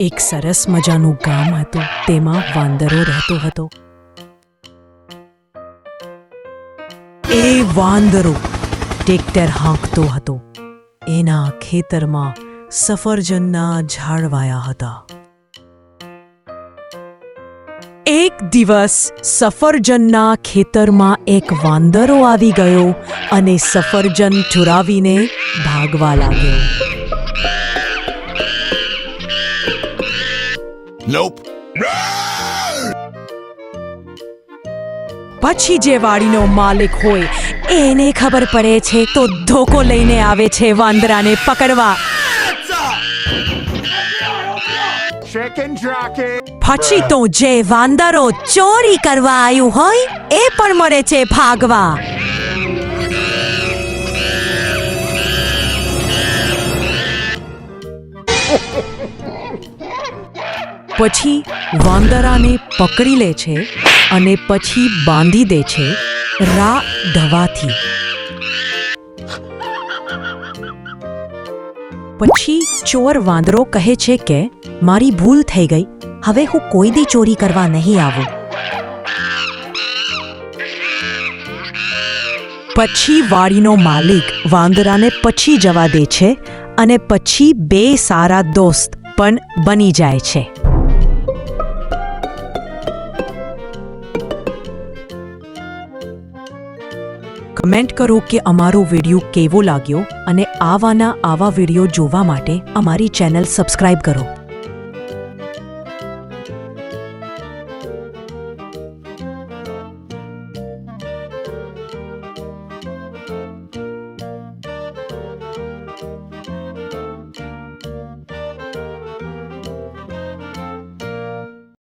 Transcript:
એક સરસ મજાનું ગામ હતું. તેમાં વાંદરો રહેતો હતો. એ વાંદરો ટેક્ટર હાંકતો હતો. એના ખેતરમાં સફરજનના ઝાડવાયા હતા. એક દિવસ સફરજનના ખેતરમાં એક વાંદરો આવી ગયો અને સફરજન ચુરાવીને ભાગવા લાગ્યો. Nope. પછી જે વાડીનો માલિક હોય, એને ખબર પડે છે તો ધોકો લઈને આવે છે વાંદરાને પકડવા પછી તો જે વાંદરો ચોરી કરવા આવ્યું હોય, એ પણ મળે છે ભાગવા પછી વાંદરાને પકડી લે છે અને પછી બાંધી દે છે રા દવાથી પછી ચોર વાંદરો કહે છે કે, મારી ભૂલ થઈ ગઈ. હવે હું કોઈ દી ચોરી કરવા નહીં આવું. પછી વાડીનો માલિક વાંદરાને પછી જવા દે છે અને પછી બે સારા દોસ્ત પણ બની જાય છે. કમેન્ટ કરો કે અમારો વીડિયો કેવો લાગ્યો અને આવાના આવા વીડિયો જોવા માટે અમારી ચેનલ સબસ્ક્રાઇબ કરો.